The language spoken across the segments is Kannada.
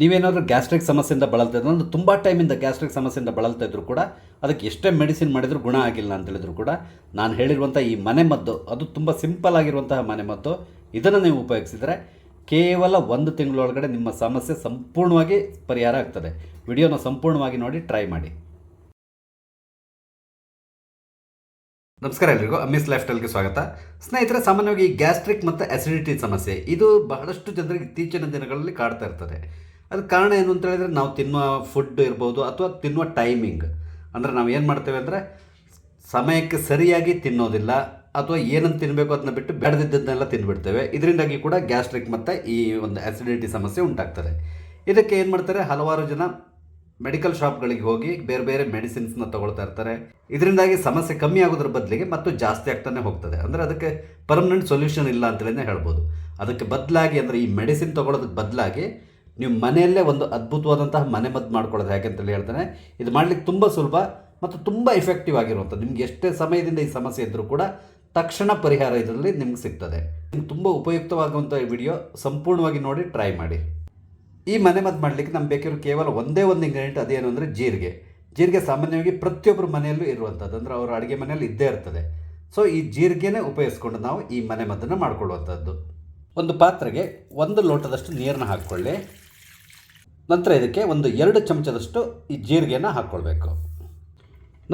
ನೀವೇನಾದರೂ ಗ್ಯಾಸ್ಟ್ರಿಕ್ ಸಮಸ್ಯೆಯಿಂದ ಬಳಲ್ತಾ ಇದ್ರು, ಅಂದ್ರೆ ತುಂಬ ಟೈಮಿಂದ ಗ್ಯಾಸ್ಟ್ರಿಕ್ ಸಮಸ್ಯೆಯಿಂದ ಬಳಲ್ತಾ ಇದ್ರು ಕೂಡ ಅದಕ್ಕೆ ಎಷ್ಟೇ ಮೆಡಿಸಿನ್ ಮಾಡಿದರೂ ಗುಣ ಆಗಿಲ್ಲ ಅಂತ ಹೇಳಿದ್ರು ಕೂಡ ನಾನು ಹೇಳಿರುವಂಥ ಈ ಮನೆಮದ್ದು ಅದು ತುಂಬ ಸಿಂಪಲ್ ಆಗಿರುವಂತಹ ಮನೆಮದ್ದು ಇದನ್ನು ನೀವು ಉಪಯೋಗಿಸಿದರೆ ಕೇವಲ ಒಂದು ತಿಂಗಳೊಳಗಡೆ ನಿಮ್ಮ ಸಮಸ್ಯೆ ಸಂಪೂರ್ಣವಾಗಿ ಪರಿಹಾರ ಆಗ್ತದೆ. ವಿಡಿಯೋನ ಸಂಪೂರ್ಣವಾಗಿ ನೋಡಿ, ಟ್ರೈ ಮಾಡಿ. ನಮಸ್ಕಾರ ಎಲ್ರಿಗೂ ಅಮ್ಮಿಸ್ ಲೈಫ್ ಸ್ಟೈಲ್ಗೆ ಸ್ವಾಗತ. ಸ್ನೇಹಿತರೆ, ಸಾಮಾನ್ಯವಾಗಿ ಈ ಗ್ಯಾಸ್ಟ್ರಿಕ್ ಮತ್ತು ಅಸಿಡಿಟಿ ಸಮಸ್ಯೆ, ಇದು ಬಹಳಷ್ಟು ಜನರಿಗೆ ಇತ್ತೀಚಿನ ದಿನಗಳಲ್ಲಿ ಕಾಡ್ತಾ ಇರ್ತದೆ. ಅದಕ್ಕೆ ಕಾರಣ ಏನು ಅಂತ ಹೇಳಿದ್ರೆ ನಾವು ತಿನ್ನುವ ಫುಡ್ ಇರ್ಬೋದು ಅಥವಾ ತಿನ್ನುವ ಟೈಮಿಂಗ್ ಅಂದರೆ ನಾವು ಏನು ಮಾಡ್ತೇವೆ ಅಂದರೆ ಸಮಯಕ್ಕೆ ಸರಿಯಾಗಿ ತಿನ್ನೋದಿಲ್ಲ ಅಥವಾ ಏನನ್ನು ತಿನ್ನಬೇಕು ಅದನ್ನ ಬಿಟ್ಟು ಬೆಳೆದಿದ್ದನ್ನೆಲ್ಲ ತಿಂದುಬಿಡ್ತೇವೆ ಇದರಿಂದಾಗಿ ಕೂಡ ಗ್ಯಾಸ್ಟ್ರಿಕ್ ಮತ್ತು ಈ ಒಂದು ಆ್ಯಸಿಡಿಟಿ ಸಮಸ್ಯೆ ಉಂಟಾಗ್ತದೆ. ಇದಕ್ಕೆ ಏನು ಮಾಡ್ತಾರೆ? ಹಲವಾರು ಜನ ಮೆಡಿಕಲ್ ಶಾಪ್ಗಳಿಗೆ ಹೋಗಿ ಬೇರೆ ಬೇರೆ ಮೆಡಿಸಿನ್ಸ್ನ ತೊಗೊಳ್ತಾ ಇರ್ತಾರೆ. ಇದರಿಂದಾಗಿ ಸಮಸ್ಯೆ ಕಮ್ಮಿ ಆಗೋದ್ರ ಬದಲಿಗೆ ಮತ್ತು ಜಾಸ್ತಿ ಆಗ್ತಾನೆ ಹೋಗ್ತದೆ. ಅಂದರೆ ಅದಕ್ಕೆ ಪರ್ಮನೆಂಟ್ ಸೊಲ್ಯೂಷನ್ ಇಲ್ಲ ಅಂತಲೇ ಹೇಳ್ಬೋದು. ಅದಕ್ಕೆ ಬದಲಾಗಿ ಅಂದರೆ ಈ ಮೆಡಿಸಿನ್ ತೊಗೊಳೋದಕ್ಕೆ ಬದಲಾಗಿ ನೀವು ಮನೆಯಲ್ಲೇ ಒಂದು ಅದ್ಭುತವಾದಂತಹ ಮನೆಮದ್ದು ಮಾಡ್ಕೊಳ್ಳೋದು ಹೇಗೆ ಅಂತೇಳಿ ಹೇಳ್ತಾನೆ. ಇದು ಮಾಡಲಿಕ್ಕೆ ತುಂಬ ಸುಲಭ ಮತ್ತು ತುಂಬ ಎಫೆಕ್ಟಿವ್ ಆಗಿರುವಂಥದ್ದು. ನಿಮ್ಗೆ ಎಷ್ಟೇ ಸಮಯದಿಂದ ಈ ಸಮಸ್ಯೆ ಇದ್ದರೂ ಕೂಡ ತಕ್ಷಣ ಪರಿಹಾರ ಇದರಲ್ಲಿ ನಿಮ್ಗೆ ಸಿಗ್ತದೆ. ನಿಮ್ಗೆ ತುಂಬ ಉಪಯುಕ್ತವಾಗುವಂಥ ಈ ವಿಡಿಯೋ ಸಂಪೂರ್ಣವಾಗಿ ನೋಡಿ ಟ್ರೈ ಮಾಡಿ. ಈ ಮನೆ ಮದ್ದು ಮಾಡಲಿಕ್ಕೆ ನಮ್ಗೆ ಬೇಕಿರೋ ಕೇವಲ ಒಂದೇ ಒಂದು ಇಂಗ್ರೀಡಿಯೆಂಟ್ ಅದೇನು ಅಂದರೆ ಜೀರಿಗೆ. ಜೀರಿಗೆ ಸಾಮಾನ್ಯವಾಗಿ ಪ್ರತಿಯೊಬ್ಬರ ಮನೆಯಲ್ಲೂ ಇರುವಂಥದ್ದು. ಅಂದರೆ ಅವರ ಅಡುಗೆ ಮನೆಯಲ್ಲಿ ಇದ್ದೇ ಇರ್ತದೆ. ಸೊ ಈ ಜೀರಿಗೆನೇ ಉಪಯೋಗಿಸ್ಕೊಂಡು ನಾವು ಈ ಮನೆ ಮದ್ದನ್ನು ಮಾಡ್ಕೊಳ್ಳುವಂಥದ್ದು. ಒಂದು ಪಾತ್ರೆಗೆ ಒಂದು ಲೋಟದಷ್ಟು ನೀರನ್ನ ಹಾಕ್ಕೊಳ್ಳಿ. ನಂತರ ಇದಕ್ಕೆ ಒಂದು ಎರಡು ಚಮಚದಷ್ಟು ಈ ಜೀರಿಗೆಯನ್ನು ಹಾಕ್ಕೊಳ್ಬೇಕು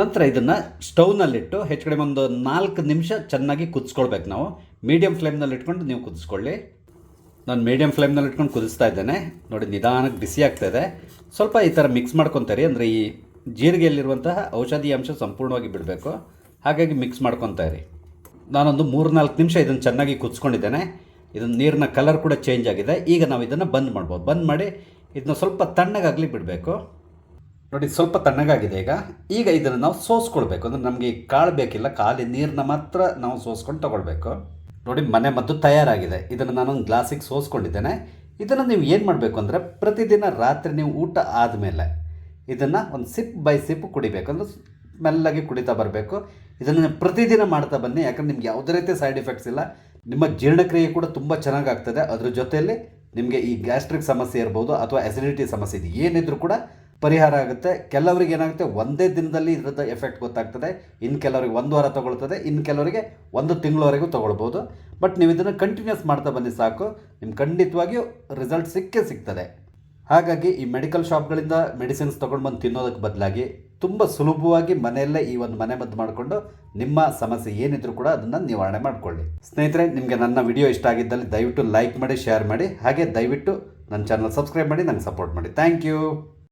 ನಂತರ ಇದನ್ನು ಸ್ಟೌವ್ನಲ್ಲಿಟ್ಟು ಹೆಚ್ಚು ಕಡಿಮೆ ಒಂದು ನಾಲ್ಕು ನಿಮಿಷ ಚೆನ್ನಾಗಿ ಕುದಿಸ್ಕೊಳ್ಬೇಕು ನಾವು. ಮೀಡಿಯಮ್ ಫ್ಲೇಮ್ನಲ್ಲಿ ಇಟ್ಕೊಂಡು ನೀವು ಕುದಿಸ್ಕೊಳ್ಳಿ. ನಾನು ಮೀಡಿಯಮ್ ಫ್ಲೇಮ್ನಲ್ಲಿ ಇಟ್ಕೊಂಡು ಕುದಿಸ್ತಾ ಇದ್ದೇನೆ. ನೋಡಿ, ನಿಧಾನಕ್ಕೆ ಬಿಸಿ ಆಗ್ತಾ ಇದೆ. ಸ್ವಲ್ಪ ಈ ಥರ ಮಿಕ್ಸ್ ಮಾಡ್ಕೊತಾರೆ ಅಂದರೆ ಈ ಜೀರಿಗೆಯಲ್ಲಿರುವಂತಹ ಔಷಧಿ ಅಂಶ ಸಂಪೂರ್ಣವಾಗಿ ಬಿಡಬೇಕು. ಹಾಗಾಗಿ ಮಿಕ್ಸ್ ಮಾಡ್ಕೊತಾ ಇರಿ. ನಾನೊಂದು ಮೂರು ನಾಲ್ಕು ನಿಮಿಷ ಇದನ್ನು ಚೆನ್ನಾಗಿ ಕುದಿಸ್ಕೊಂಡಿದ್ದೇನೆ. ಇದನ್ನು ನೀರಿನ ಕಲರ್ ಕೂಡ ಚೇಂಜ್ ಆಗಿದೆ. ಈಗ ನಾವು ಇದನ್ನು ಬಂದ್ ಮಾಡ್ಬೋದು. ಬಂದ್ ಮಾಡಿ ಇದನ್ನ ಸ್ವಲ್ಪ ತಣ್ಣಗಾಗಲಿ ಬಿಡಬೇಕು. ನೋಡಿ, ಸ್ವಲ್ಪ ತಣ್ಣಗಾಗಿದೆ ಈಗ. ಈಗ ಇದನ್ನು ನಾವು ಸೋಸ್ಕೊಳ್ಬೇಕು. ಅಂದರೆ ನಮಗೆ ಕಾಳು ಬೇಕಿಲ್ಲ ಖಾಲಿ ನೀರನ್ನ ಮಾತ್ರ ನಾವು ಸೋಸ್ಕೊಂಡು ತೊಗೊಳ್ಬೇಕು. ನೋಡಿ, ಮನೆ ಮದ್ದು ತಯಾರಾಗಿದೆ. ಇದನ್ನು ನಾನೊಂದು ಗ್ಲಾಸಿಗೆ ಸೋಸ್ಕೊಂಡಿದ್ದೇನೆ. ಇದನ್ನು ನೀವು ಏನು ಮಾಡಬೇಕು ಅಂದರೆ ಪ್ರತಿದಿನ ರಾತ್ರಿ ನೀವು ಊಟ ಆದಮೇಲೆ ಇದನ್ನು ಒಂದು ಸಿಪ್ ಬೈ ಸಿಪ್ ಕುಡಿಬೇಕು. ಅಂದರೆ ಮೆಲ್ಲಗೆ ಕುಡಿತಾ ಬರಬೇಕು. ಇದನ್ನು ಪ್ರತಿದಿನ ಮಾಡ್ತಾ ಬನ್ನಿ. ಯಾಕಂದ್ರೆ ನಿಮ್ಗೆ ಯಾವುದೇ ರೀತಿ ಸೈಡ್ ಎಫೆಕ್ಟ್ಸ್ ಇಲ್ಲ. ನಿಮ್ಮ ಜೀರ್ಣಕ್ರಿಯೆ ಕೂಡ ತುಂಬ ಚೆನ್ನಾಗಾಗ್ತದೆ. ಅದ್ರ ಜೊತೆಯಲ್ಲಿ ನಿಮಗೆ ಈ ಗ್ಯಾಸ್ಟ್ರಿಕ್ ಸಮಸ್ಯೆ ಇರ್ಬೋದು ಅಥವಾ ಅಸಿಡಿಟಿ ಸಮಸ್ಯೆ ಇದು, ಏನಿದ್ರು ಕೂಡ ಪರಿಹಾರ ಆಗುತ್ತೆ. ಕೆಲವರಿಗೆ ಏನಾಗುತ್ತೆ, ಒಂದೇ ದಿನದಲ್ಲಿ ಇದರದ್ದು ಎಫೆಕ್ಟ್ ಗೊತ್ತಾಗ್ತದೆ. ಇನ್ನು ಕೆಲವರಿಗೆ ಒಂದು ವಾರ ತೊಗೊಳ್ತದೆ ಇನ್ನು ಕೆಲವರಿಗೆ ಒಂದು ತಿಂಗಳವರೆಗೂ ತೊಗೊಳ್ಬೋದು. ಬಟ್ ನೀವು ಇದನ್ನು ಕಂಟಿನ್ಯೂಸ್ ಮಾಡ್ತಾ ಬನ್ನಿ ಸಾಕು. ನಿಮ್ಗೆ ಖಂಡಿತವಾಗಿಯೂ ರಿಸಲ್ಟ್ ಸಿಕ್ಕೇ ಸಿಗ್ತದೆ. ಹಾಗಾಗಿ ಈ ಮೆಡಿಕಲ್ ಶಾಪ್ಗಳಿಂದ ಮೆಡಿಸಿನ್ಸ್ ತೊಗೊಂಡು ಬಂದು ತಿನ್ನೋದಕ್ಕೆ ಬದಲಾಗಿ ತುಂಬ ಸುಲಭವಾಗಿ ಮನೆಯಲ್ಲೇ ಈ ಒಂದು ಮನೆ ಮದ್ದು ಮಾಡಿಕೊಂಡು ನಿಮ್ಮ ಸಮಸ್ಯೆ ಏನಿದ್ರು ಕೂಡ ಅದನ್ನು ನಿವಾರಣೆ ಮಾಡಿಕೊಳ್ಳಿ. ಸ್ನೇಹಿತರೆ, ನಿಮಗೆ ನನ್ನ ವಿಡಿಯೋ ಇಷ್ಟ ಆಗಿದ್ದಲ್ಲಿ ದಯವಿಟ್ಟು ಲೈಕ್ ಮಾಡಿ, ಶೇರ್ ಮಾಡಿ, ಹಾಗೆ ದಯವಿಟ್ಟು ನನ್ನ ಚಾನಲ್ ಸಬ್ಸ್ಕ್ರೈಬ್ ಮಾಡಿ ನನಗೆ ಸಪೋರ್ಟ್ ಮಾಡಿ. Thank you!